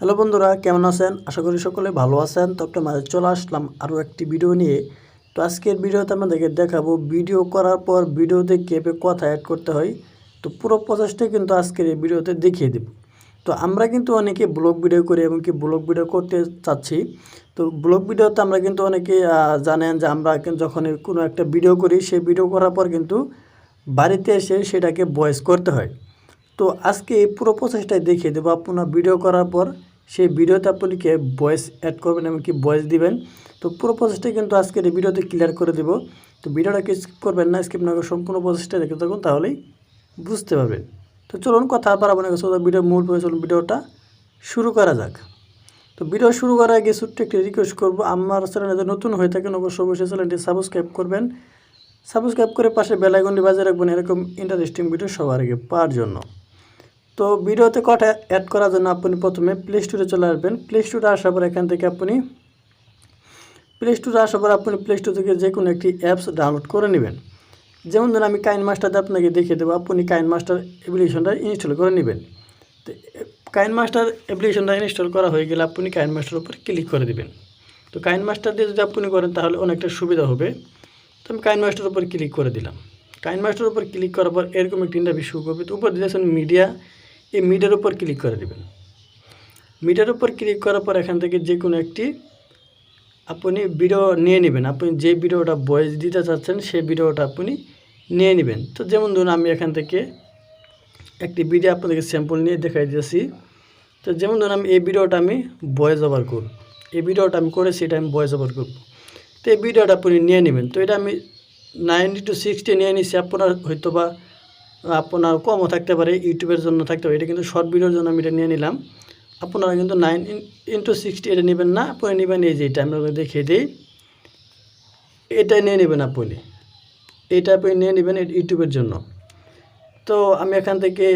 Hello বন্ধুরা, কেমন আছেন? আশা করি সকলে ভালো আছেন। তো আপনার মাঝে চলে আসলাম আরও একটি ভিডিও নিয়ে। তো আজকের ভিডিওতে আপনাদেরকে দেখাবো ভিডিও করার পর ভিডিওতে কেপে কথা অ্যাড করতে হয়। তো পুরো প্রসেসটা কিন্তু আজকের এই ভিডিওতে দেখিয়ে দেব। তো আমরা কিন্তু অনেকে ব্লগ ভিডিও করি এবং কি ব্লগ ভিডিও করতে চাচ্ছি। তো ব্লগ ভিডিওতে আমরা কিন্তু অনেকে জানেন যে আমরা যখন কোনো একটা ভিডিও করি, সেই ভিডিও করার পর কিন্তু বাড়িতে এসে সেটাকে ভয়েস করতে হয়। তো আজকে এই পুরো প্রসেসটাই দেখিয়ে দেবো। আপনার ভিডিও করার পর সেই ভিডিওতে আপনি কে ভয়েস অ্যাড করবেন এমনকি ভয়েস দিবেন? তো পুরো প্রসেসটাই কিন্তু আজকের এই ভিডিওতে ক্লিয়ার করে দেবো। তো ভিডিওটাকে স্কিপ করবেন না স্কিপ না করে সম্পূর্ণ প্রসেসটা দেখে থাকুন, তাহলেই বুঝতে পারবেন। তো চলুন কথা বাড়াবো না সোজা ভিডিও মূল পরে চলুন, ভিডিওটা শুরু করা যাক। তো ভিডিও শুরু করার আগে ছোট্ট একটি রিকোয়েস্ট করব। আমার চ্যানেলে নতুন হয়ে থাকেন, অবশ্যই অবশ্যই চ্যানেলটি সাবস্ক্রাইব করবেন। সাবস্ক্রাইব করে পাশে বেলাইকনটি বাজিয়ে রাখবেন, এরকম ইন্টারেস্টিং ভিডিও সবার আগে পাওয়ার জন্য। তো ভিডিওতে কটা অ্যাড করার জন্য আপনি প্রথমে প্লে স্টোরে চলে আসবেন। প্লে স্টোরে আসার পর এখান থেকে আপনি প্লে স্টোরে আসার পর আপনি প্লে স্টোর থেকে যে কোনো একটি অ্যাপস ডাউনলোড করে নেবেন। যেমন ধরুন আমি কাইন মাস্টারটা আপনাকে দেখিয়ে দেবো, আপনি কাইন মাস্টার অ্যাপ্লিকেশনটা ইনস্টল করে নেবেন। তো কাইন মাস্টার অ্যাপ্লিকেশনটা ইনস্টল করা হয়ে গেলে আপনি কাইন মাস্টার উপর ক্লিক করে দেবেন। তো কাইন মাস্টার দিয়ে যদি আপনি করেন তাহলে অনেকটা সুবিধা হবে। তো আমি কাইন মাস্টার উপর ক্লিক করে দিলাম। কাইন মাস্টার উপর ক্লিক করার পর এরকম একটি ইন্টারভিউ শুরু করবে। তো উপর দিয়েছেন মিডিয়া এই মিডিয়ার উপর ক্লিক করে দিবেন। মিডিয়ার উপর ক্লিক করার পর এখান থেকে যে কোনো একটি আপনি ভিডিও নিয়ে নেবেন। আপনি যে ভিডিওটা ভয়েস দিতে চাচ্ছেন সেই ভিডিওটা আপনি নিয়ে নেবেন। তো যেমন ধরুন আমি এখান থেকে একটি ভিডিও আপনাদেরকে স্যাম্পল নিয়ে দেখাই দিয়েছি তো যেমন ধরুন আমি এই ভিডিওটা আমি ভয়েস ওভার করব। এই ভিডিওটা আমি করেছি এটা আমি ভয়েস ওভার করব। তো এই ভিডিওটা আপনি নিয়ে নেবেন। তো এটা আমি নাইনটি টু সিক্সটি নিয়ে নিছি। আপনার হয়তো বা আপনার কমও থাকতে পারে, ইউটিউবের জন্য থাকতে পারে, এটা কিন্তু শর্ট ভিডিওর জন্য আমি এটা নিয়ে নিলাম। আপনারা কিন্তু নাইন ইন্টু সিক্সটি এটা নেবেন না আপনি নেবেন এই যে এটা, আমি আপনাকে দেখিয়ে দিই। এটাই নিয়ে নেবেন আপনি। এইটা আপনি নিয়ে নেবেন এটা ইউটিউবের জন্য। তো আমি এখান থেকে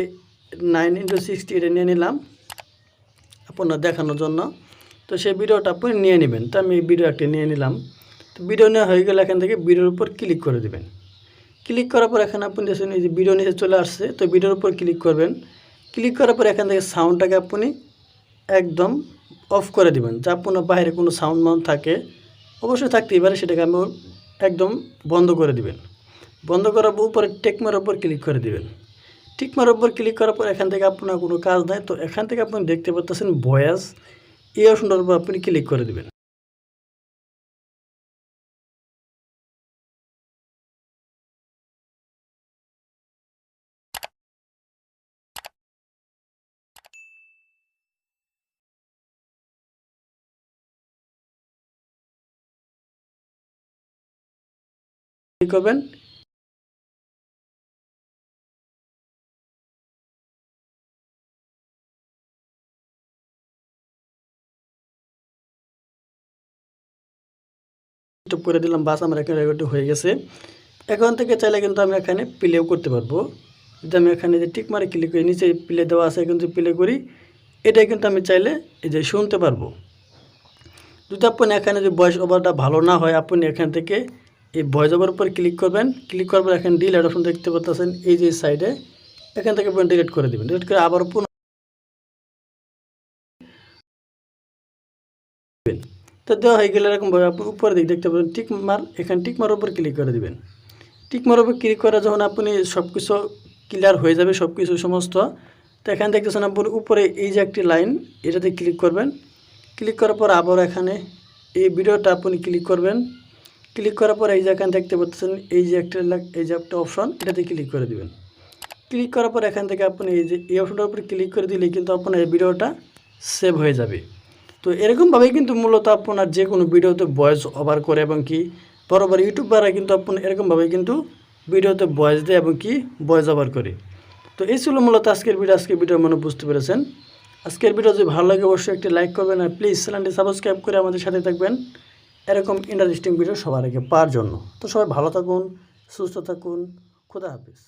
নাইন ইন্টু সিক্সটি এটা নিয়ে নিলাম আপনার দেখানোর জন্য। তো সেই ভিডিওটা আপনি নিয়ে নেবেন। তো আমি ভিডিও একটা নিয়ে নিলাম। তো ভিডিও নেওয়া হয়ে গেলে এখান থেকে ভিডিওর উপর ক্লিক করে দেবেন। ক্লিক করার পর এখানে আপনি দেখছেন এই যে ভিডিও নিচে চলে আসছে। তো ভিডিওর উপর ক্লিক করবেন। ক্লিক করার পর এখান থেকে সাউন্ডটাকে আপনি একদম অফ করে দিবেন। যা আপনার বাইরে কোনো সাউন্ড মাউন্ড থাকে, অবশ্যই থাকতেই পারে, সেটাকে আপনি একদম বন্ধ করে দিবেন। বন্ধ করার পর উপরে টেকমার উপর ক্লিক করে দিবেন। টিকমার উপর ক্লিক করার পর এখান থেকে আপনার কোনো কাজ নাই। তো এখান থেকে আপনি দেখতে পাচ্ছেন ভয়েস এই অপশনটার উপর আপনি ক্লিক করে দিবেন। করবেন স্টপ করে দিলাম, বাস আমার এখানে রেকর্ডটি হয়ে গেছে। এখন থেকে চাইলে কিন্তু আমি এখানে প্লেও করতে পারব। যদি আমি এখানে যে টিক মারে ক্লিক করি নিচে প্লে দেওয়া আছে কিন্তু প্লে করি, এটাই কিন্তু আমি চাইলে এই যে শুনতে পারব। যদি আপনি এখানে যে ভয়েস ওভারটা ভালো না হয়, আপনি এখান থেকে এই ভয়েস ওভার উপর ক্লিক করবেন ক্লিক করার পর এখানে ডিলেট অপশন দেখতে পাচ্ছেন এই যে সাইডে এখান থেকে ডিলেট করে দেবেন ডিলেট করে আবার পুনঃ তো দেওয়া হয়ে গেলে এরকমভাবে আপনি উপরের দিক দেখতে পাবেন টিক মার এখানে টিক মার উপর ক্লিক করে দিবেন। টিক মার উপর ক্লিক করে যখন আপনি সব কিছু ক্লিয়ার হয়ে যাবে সব কিছু সমস্ত, তো এখানে দেখতেছেন আপনি উপরে এই যে একটি লাইন এটাতে ক্লিক করবেন। ক্লিক করার পর আবার এখানে এই ভিডিওটা আপনি ক্লিক করবেন। ক্লিক করার পর এই যে এখানে দেখতে পাচ্ছেন, এই যে একটা এই যে একটা অপশন এটাতে ক্লিক করে দিবেন। ক্লিক করার পর এখান থেকে আপনি এই যে এই অপশনটার উপরে ক্লিক করে দিলে কিন্তু আপনার এই ভিডিওটা সেভ হয়ে যাবে। তো এরকমভাবেই কিন্তু মূলত আপনার যে কোনো ভিডিওতে ভয়েস ওভার করে এবং কি বরাবর ইউটিউবাররা কিন্তু আপনার এরকমভাবেই কিন্তু ভিডিওতে ভয়েস দেয় এবং কি ভয়েস ওভার করে। তো এই ছিল মূলত আজকের ভিডিও আজকের ভিডিও মনে বুঝতে পেরেছেন। আজকের ভিডিও যদি ভালো লাগে অবশ্যই একটি লাইক করবেন আর প্লিজ চ্যানেলটি সাবস্ক্রাইব করে আমাদের সাথে থাকবেন। এরকম ইন্টারেস্টিং ভিডিও সবার আগে পাওয়ার জন্য। তো সবাই ভালো থাকুন, সুস্থ থাকুন, খুদা হাফিজ।